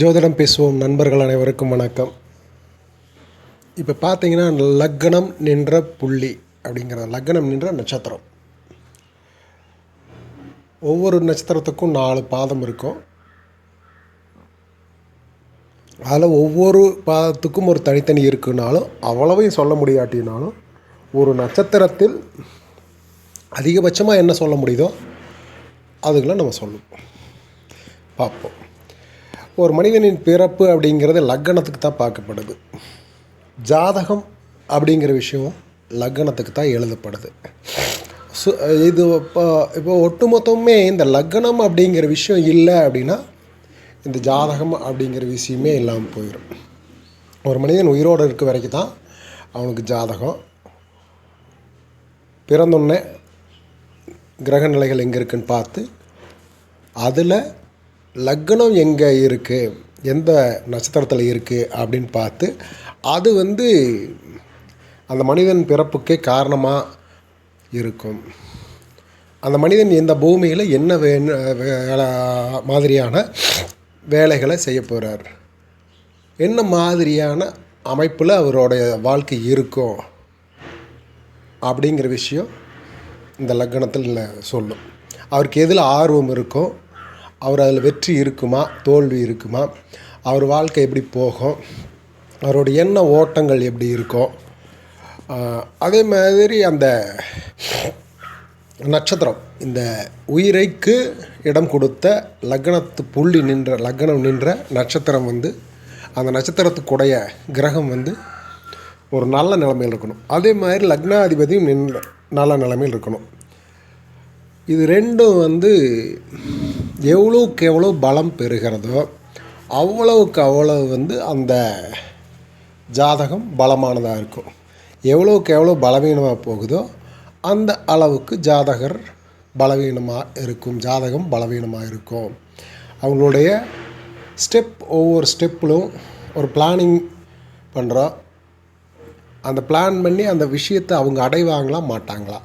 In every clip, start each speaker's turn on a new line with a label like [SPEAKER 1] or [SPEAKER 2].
[SPEAKER 1] ஜோதிடம் பேசுவோம் நண்பர்கள் அனைவருக்கும் வணக்கம். இப்போ பார்த்தீங்கன்னா லக்னம் நின்ற புள்ளி அப்படிங்கிற லக்னம் நின்ற நட்சத்திரம். ஒவ்வொரு நட்சத்திரத்துக்கும் நாலு பாதம் இருக்கும். அதில் ஒவ்வொரு பாதத்துக்கும் ஒரு தனித்தனி இருக்குனாலும் அவ்வளவையும் சொல்ல முடியாட்டினாலும் ஒரு நட்சத்திரத்தில் அதிகபட்சமாக என்ன சொல்ல முடியுதோ அதுகளை நம்ம சொல்லுவோம். பார்ப்போம். ஒரு மனிதனின் பிறப்பு அப்படிங்கிறது லக்கணத்துக்கு தான் பார்க்கப்படுது. ஜாதகம் அப்படிங்கிற விஷயம் லக்கணத்துக்கு தான் எழுதப்படுது. சு இது இப்போ இப்போ ஒட்டுமொத்தமே இந்த லக்னம் அப்படிங்கிற விஷயம் இல்லை அப்படின்னா இந்த ஜாதகம் அப்படிங்கிற விஷயமே இல்லாமல் போயிடும் ஒரு மனிதன் உயிரோடு இருக்க வரைக்கும் தான் அவனுக்கு ஜாதகம். பிறந்தொன்னே கிரக நிலைகள் எங்கே இருக்குன்னு பார்த்து அதில் லக்னம் எங்கே இருக்குது எந்த நட்சத்திரத்தில் இருக்குது அப்படின்னு பார்த்து அது வந்து அந்த மனிதன் பிறப்புக்கே காரணமாக இருக்கும். அந்த மனிதன் இந்த பூமியில் என்ன வே மாதிரியான வேலைகளை செய்ய போகிறார் என்ன மாதிரியான அமைப்பில் அவருடைய வாழ்க்கை இருக்கும்? அப்படிங்கிற விஷயம் இந்த லக்கணத்தில் சொல்லும். அவருக்கு எதில் ஆர்வம் இருக்கோ அவர் அதில் வெற்றி இருக்குமா தோல்வி இருக்குமா அவர் வாழ்க்கை எப்படி போகும் அவருடைய எண்ண ஓட்டங்கள் எப்படி இருக்கும் அதே மாதிரி அந்த நட்சத்திரம் இந்த உயிரைக்கு இடம் கொடுத்த லக்னத்து புள்ளி நின்ற லக்னம் நின்ற நட்சத்திரம் வந்து அந்த நட்சத்திரத்துக்குடைய கிரகம் வந்து ஒரு நல்ல நிலைமையில் இருக்கணும். அதே மாதிரி லக்னாதிபதியும் நின்ற நல்ல நிலைமையில் இருக்கணும். இது ரெண்டும் வந்து எவ்வளோக்கு எவ்வளோ பலம் பெறுகிறதோ அவ்வளவுக்கு அவ்வளவு வந்து அந்த ஜாதகம் பலமானதாக இருக்கும். எவ்வளோக்கு எவ்வளோ பலவீனமாக போகுதோ அந்த அளவுக்கு ஜாதகர் பலவீனமாக இருக்கும். ஜாதகம் பலவீனமாக இருக்கும். அவங்களுடைய ஸ்டெப் ஒவ்வொரு ஸ்டெப்பிலும் ஒரு பிளானிங் பண்ணுறோம் அந்த பிளான் பண்ணி அந்த விஷயத்தை அவங்க அடைவாங்களா மாட்டாங்களா?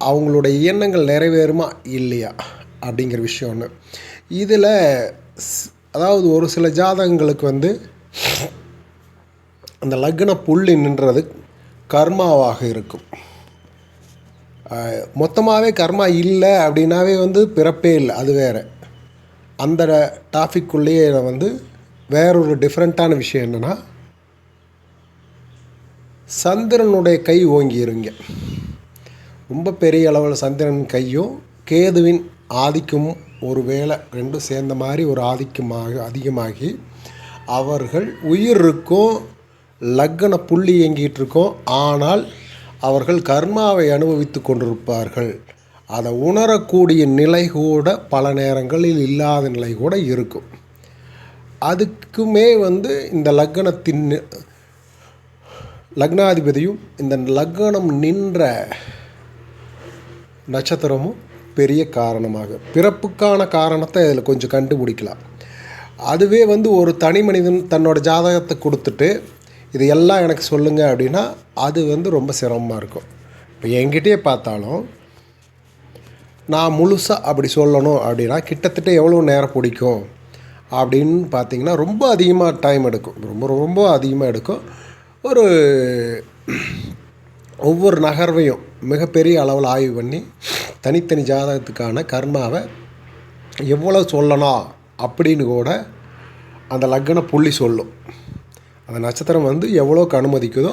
[SPEAKER 1] அவங்களுடைய எண்ணங்கள் நிறைவேறுமா இல்லையா? அப்படிங்கிற விஷயம் ஒன்று இதில் அதாவது ஒரு சில ஜாதகங்களுக்கு வந்து அந்த லக்ன புள்ளி நின்றது கர்மாவாக இருக்கும். மொத்தமாகவே கர்மா இல்லை அப்படின்னாவே வந்து பிறப்பே இல்லை அது வேறு. அந்த டாபிக்குள்ளேயே வந்து வேறொரு டிஃப்ரெண்ட்டான விஷயம் என்னென்னா சந்திரனுடைய கை ஓங்கிருங்க. ரொம்ப பெரிய அளவில் சந்திரன் கையும் கேதுவின் ஆதிக்கமும் ஒரு வேளை ரெண்டும் சேர்ந்த மாதிரி ஒரு ஆதிக்கமாக அதிகமாகி அவர்கள் உயிர் இருக்கும் லக்கண புள்ளி இயங்கிட்டு இருக்கோம். ஆனால் அவர்கள் கர்மாவை அனுபவித்து கொண்டிருப்பார்கள். அதை உணரக்கூடிய நிலை கூட பல நேரங்களில் இல்லாத நிலை கூட இருக்கும். அதுக்குமே வந்து இந்த லக்னத்தின் லக்னாதிபதியும் இந்த லக்னம் நின்ற நட்சத்திரமும் பெரிய காரணமாக. பிறப்புக்கான காரணத்தை அதில் கொஞ்சம் கண்டுபிடிக்கலாம். அதுவே வந்து ஒரு தனி மனிதன் தன்னோட ஜாதகத்தை கொடுத்துட்டு இது எல்லாம் எனக்கு சொல்லுங்கள் அப்படின்னா அது வந்து ரொம்ப சிரமமாக இருக்கும். இப்போ என்கிட்டயே பார்த்தாலும் நான் முழுசாக அப்படி சொல்லணும் அப்படின்னா கிட்டத்தட்ட எவ்வளோ நேரம் பிடிக்கும் அப்படின்னு பார்த்தீங்கன்னா ரொம்ப அதிகமாக டைம் எடுக்கும். ரொம்ப ரொம்ப அதிகமாக எடுக்கும். ஒரு ஒவ்வொரு நகர்வையும் மிகப்பெரிய அளவில் ஆய்வு பண்ணி தனித்தனி ஜாதகத்துக்கான கர்மாவை எவ்வளோ சொல்லணும் அப்படின்னு கூட அந்த லக்ன புள்ளி சொல்லும். அந்த நட்சத்திரம் வந்து எவ்வளோக்கு அனுமதிக்குதோ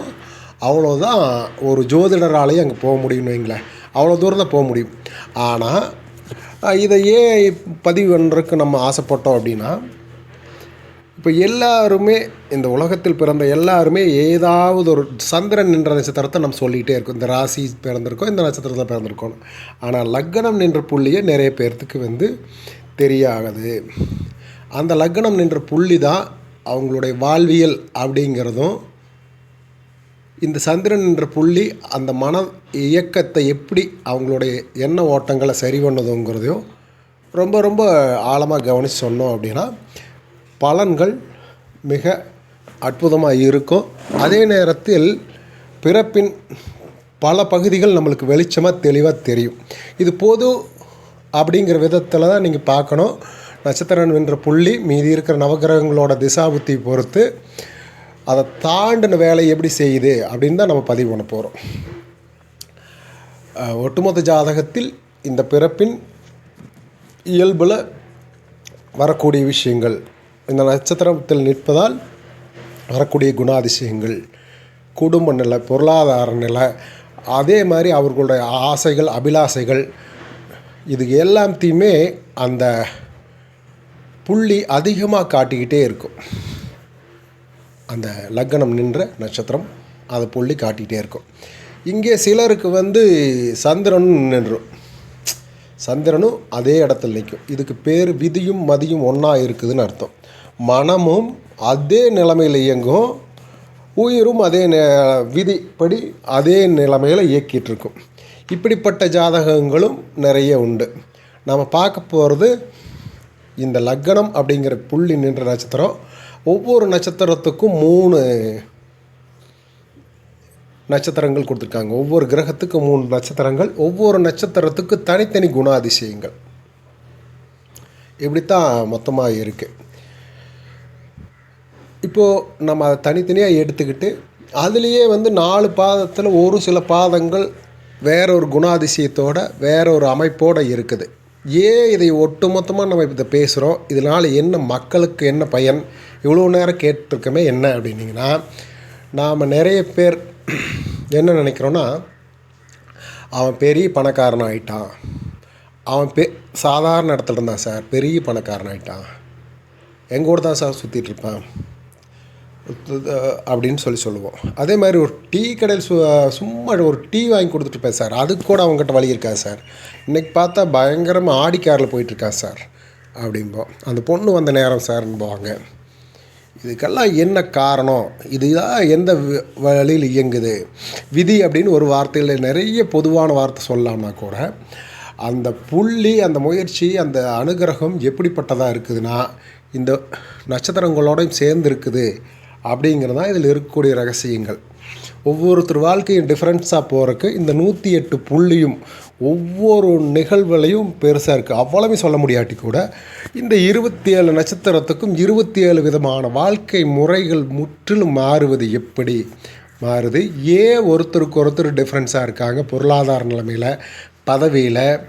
[SPEAKER 1] அவ்வளோதான் ஒரு ஜோதிடராலேயே அங்கே போக முடியும்னு வைங்களேன். அவ்வளோ தூரம் தான் போக முடியும். ஆனால் இதை ஏன் பதிவு பண்ணுறதுக்கு நம்ம ஆசைப்பட்டோம் அப்படின்னா இப்போ எல்லாருமே இந்த உலகத்தில் பிறந்த எல்லாருமே ஏதாவது ஒரு சந்திரன் நின்ற நட்சத்திரத்தை நம்ம சொல்லிகிட்டே இருக்கோம். இந்த ராசி பிறந்திருக்கோம் இந்த நட்சத்திரத்தில் பிறந்திருக்கோம். ஆனால் லக்னம் நின்ற புள்ளியே நிறைய பேர்த்துக்கு வந்து தெரியாது அந்த லக்னம் நின்ற புள்ளி தான் அவங்களுடைய வாழ்வியல் அப்படிங்கிறதும் இந்த சந்திரன் என்ற புள்ளி அந்த மன இயக்கத்தை எப்படி அவங்களுடைய எண்ண ஓட்டங்களை சரி பண்ணதுங்கிறதையும் ரொம்ப ரொம்ப ஆழமாக கவனித்து சொன்னோம் அப்படின்னா பலன்கள் மிக அற்புதமாக இருக்கும். அதே நேரத்தில் பிறப்பின் பல பகுதிகள் நம்மளுக்கு வெளிச்சமாக தெளிவாக தெரியும். இது பொது அப்படிங்கிற விதத்தில் தான் நீங்கள் பார்க்கணும். நட்சத்திரன் என்ற புள்ளி மீதி இருக்கிற நவகிரகங்களோட திசாபுத்தி பொறுத்து அதை தாண்டின வேலை எப்படி செய்யுது அப்படின்னு தான் நம்ம பதிவு பண்ண போகிறோம் ஒட்டுமொத்த ஜாதகத்தில் இந்த பிறப்பின் இயல்பில் வரக்கூடிய விஷயங்கள் இந்த நட்சத்திரத்தில் நிற்பதால் வரக்கூடிய குணாதிசயங்கள் குடும்ப நிலை பொருளாதார நிலை அதே மாதிரி அவர்களுடைய ஆசைகள் அபிலாசைகள் இது எல்லாத்தையுமே அந்த புள்ளி அதிகமாக காட்டிக்கிட்டே இருக்கும். அந்த லக்னம் நின்ற நட்சத்திரம் அதை புள்ளி காட்டிகிட்டே இருக்கும். இங்கே சிலருக்கு வந்து சந்திரன் நின்றும். சந்திரனும் அதே இடத்துல நிற்கும் இதுக்கு பேர் விதியும் மதியும் ஒன்றா இருக்குதுன்னு அர்த்தம். மனமும் அதே நிலைமையில் இயங்கும். உயிரும் அதே நே விதிப்படி அதே நிலைமையில் இயக்கிட்டு இருக்கும். இப்படிப்பட்ட ஜாதகங்களும் நிறைய உண்டு. நாம் பார்க்க போகிறது இந்த லக்னம் அப்படிங்கிற புள்ளி நின்ற நட்சத்திரம். ஒவ்வொரு நட்சத்திரத்துக்கும் மூணு நட்சத்திரங்கள் கொடுத்துருக்காங்க. ஒவ்வொரு கிரகத்துக்கு மூணு நட்சத்திரங்கள் ஒவ்வொரு நட்சத்திரத்துக்கு தனித்தனி குணாதிசயங்கள். இப்படித்தான் மொத்தமாக இருக்குது இப்போது நம்ம அதை தனித்தனியாக எடுத்துக்கிட்டு அதுலேயே வந்து நாலு பாதத்தில் ஒரு சில பாதங்கள் வேற ஒரு குணாதிசயத்தோட வேற ஒரு அமைப்போடு இருக்குது. ஏன் இதை ஒட்டுமொத்தமாக நம்ம இதை பேசுகிறோம் இதனால் என்ன மக்களுக்கு என்ன பயன்? இவ்வளோ நேரம் கேட்டிருக்கமே என்ன அப்படின்னிங்கன்னா நாம் நிறைய பேர் என்ன நினைக்கிறோன்னா அவன் பெரிய பணக்காரன் ஆகிட்டான் அவன் பெ சாதாரண இடத்துல இருந்தான் சார். பெரிய பணக்காரன் ஆகிட்டான் எங்கள் கூட தான் சார் சுற்றிட்டு இருப்பான். அப்படின்னு சொல்லி சொல்லுவோம். அதே மாதிரி ஒரு டீ கடையில் சு சும்மா ஒரு டீ வாங்கி கொடுத்துட்ருப்பேன் சார். அதுக்கு கூட அவங்ககிட்ட வழி இருக்கா சார்? இன்றைக்கி பார்த்தா பயங்கரமாக ஆடி காரில் போயிட்டுருக்கா சார். அப்படிம்போம் அந்த பொண்ணு வந்த நேரம் சார்ன்போவாங்க இதுக்கெல்லாம் என்ன காரணம்? இதுதான் எந்த வழியில் இயங்குது? விதி அப்படின்னு ஒரு வார்த்தையில் நிறைய பொதுவான வார்த்தை சொல்லலாம்னா கூட அந்த புள்ளி அந்த முயற்சி அந்த அனுகிரகம் எப்படிப்பட்டதாக இருக்குதுன்னா இந்த நட்சத்திரங்களோடையும் சேர்ந்து இருக்குது அப்படிங்கிறது தான் இதில் இருக்கக்கூடிய ரகசியங்கள். ஒவ்வொருத்தர் வாழ்க்கையும் டிஃப்ரென்ஸாக போகிறக்கு இந்த நூற்றி எட்டு புள்ளியும் ஒவ்வொரு நிகழ்வுலையும் பெருசாக இருக்குது அவ்வளவு சொல்ல முடியாட்டி கூட இந்த இருபத்தி ஏழு நட்சத்திரத்துக்கும் இருபத்தி ஏழு விதமான வாழ்க்கை முறைகள் முற்றிலும் மாறுவது எப்படி? மாறுது. ஏன் ஒருத்தருக்கு ஒருத்தர் டிஃப்ரென்ஸாக இருக்காங்க? பொருளாதார நிலைமையில் பதவியில்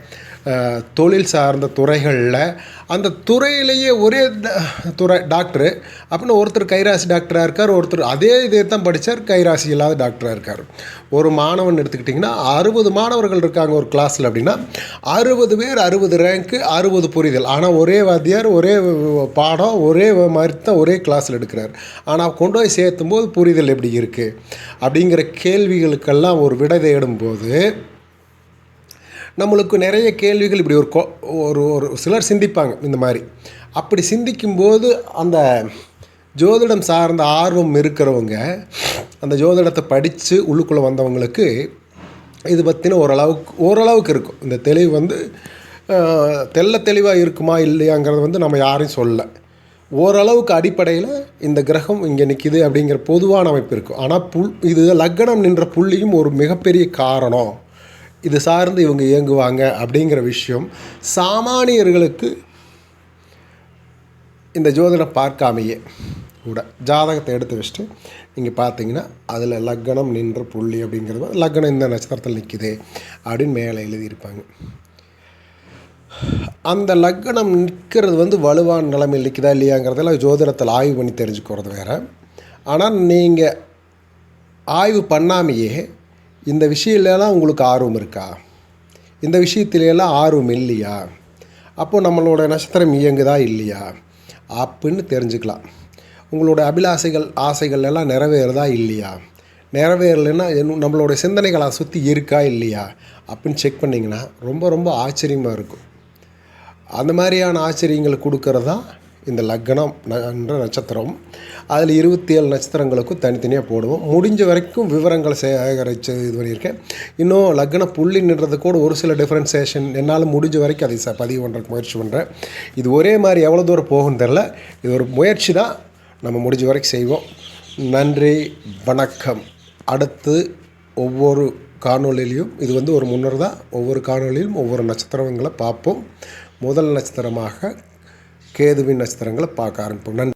[SPEAKER 1] தொழில் சார்ந்த துறைகளில் அந்த துறையிலேயே ஒரே துறை டாக்டரு அப்படின்னு ஒருத்தர் கைராசி டாக்டராக இருக்கார் ஒருத்தர் அதே இதே தான் படித்தார் கைராசி இல்லாத டாக்டராக இருக்கார். ஒரு மாணவன் எடுத்துக்கிட்டிங்கன்னா அறுபது மாணவர்கள் இருக்காங்க ஒரு கிளாஸில் அப்படின்னா அறுபது பேர் அறுபது ரேங்க்கு அறுபது புரிதல். ஆனால் ஒரே வாத்தியார் ஒரே பாடம் ஒரே மாதிரி தான் ஒரே கிளாஸில் எடுக்கிறார். ஆனால் கொண்டு போய் சேர்த்தும் போது புரிதல் எப்படி இருக்குது அப்படிங்கிற கேள்விகளுக்கெல்லாம் ஒரு விடை தேடும்போது நம்மளுக்கு நிறைய கேள்விகள் இப்படி ஒரு ஒரு ஒரு சிலர் சிந்திப்பாங்க இந்த மாதிரி. அப்படி சிந்திக்கும்போது அந்த ஜோதிடம் சார்ந்த ஆர்வம் இருக்கிறவங்க அந்த ஜோதிடத்தை படித்து உள்ளுக்குள்ளே வந்தவங்களுக்கு இது பற்றின ஓரளவுக்கு ஓரளவுக்கு இருக்கும். இந்த தெளிவு வந்து தெல்ல தெளிவாக இருக்குமா இல்லையாங்கிறது வந்து நம்ம யாரையும் சொல்லலை ஓரளவுக்கு அடிப்படையில் இந்த கிரகம் இங்கே நிற்கிது அப்படிங்கிற பொதுவான அமைப்பு இருக்கும். ஆனால் புல் இது லக்னம் நின்ற புள்ளியும் ஒரு மிகப்பெரிய காரணம். இது சார்ந்து இவங்க இயங்குவாங்க அப்படிங்கிற விஷயம் சாமானியர்களுக்கு இந்த ஜோதிடம் பார்க்காமையே கூட. ஜாதகத்தை எடுத்து வச்சுட்டு நீங்கள் பார்த்தீங்கன்னா அதில் லக்னம் நின்ற புள்ளி அப்படிங்கிறது லக்னம் இந்த நட்சத்திரத்தில் நிற்குதே அப்படின்னு மேலே எழுதியிருப்பாங்க. அந்த லக்னம் நிற்கிறது வந்து வலுவான நிலைமையில் நிற்குதா இல்லையாங்கிறதெல்லாம் ஜோதிடத்தில் ஆய்வு பண்ணி தெரிஞ்சுக்கிறது வேறு. ஆனால் நீங்கள் ஆய்வு பண்ணாமையே இந்த விஷயத்துலலாம் உங்களுக்கு ஆர்வம் இருக்கா? இந்த விஷயத்திலெல்லாம் ஆர்வம் இல்லையா? அப்போது நம்மளோட நட்சத்திரம் இயங்குதா இல்லையா? அப்படின்னு தெரிஞ்சுக்கலாம். உங்களோட அபிலாசைகள் ஆசைகள் எல்லாம் நிறைவேறதா இல்லையா? நிறைவேறலைன்னா நம்மளோட சிந்தனைகளை சுற்றி இருக்கா இல்லையா? அப்படின்னு செக் பண்ணிங்கன்னா ரொம்ப ரொம்ப ஆச்சரியமாக இருக்கும். அந்த மாதிரியான ஆச்சரியங்களை கொடுக்கறது தான் இந்த லக்னம் என்ற நட்சத்திரம். அதில் இருபத்தி ஏழு நட்சத்திரங்களுக்கும் தனித்தனியாக போடுவோம். முடிஞ்ச வரைக்கும் விவரங்களை சேகரித்து இது பண்ணியிருக்கேன். இன்னும் லக்ன புள்ளி நின்றது கூட ஒரு சில டிஃப்ரென்சேஷன் என்னால் முடிஞ்ச வரைக்கும் அதை ச பதிவு பண்ணுறதுக்கு முயற்சி பண்ணுறேன் இது ஒரே மாதிரி எவ்வளோ தூரம் போகும்னு தெரில இது ஒரு முயற்சி தான். நம்ம முடிஞ்ச வரைக்கும் செய்வோம். நன்றி வணக்கம். அடுத்து ஒவ்வொரு காணொலியிலையும் இது வந்து ஒரு முன்னர் தான். ஒவ்வொரு காணொலியிலும் ஒவ்வொரு நட்சத்திரங்களை பார்ப்போம். முதல் நட்சத்திரமாக கேதுவின் நட்சத்திரங்களை பார்க்க ஆரம்பிப்போம். நன்றி.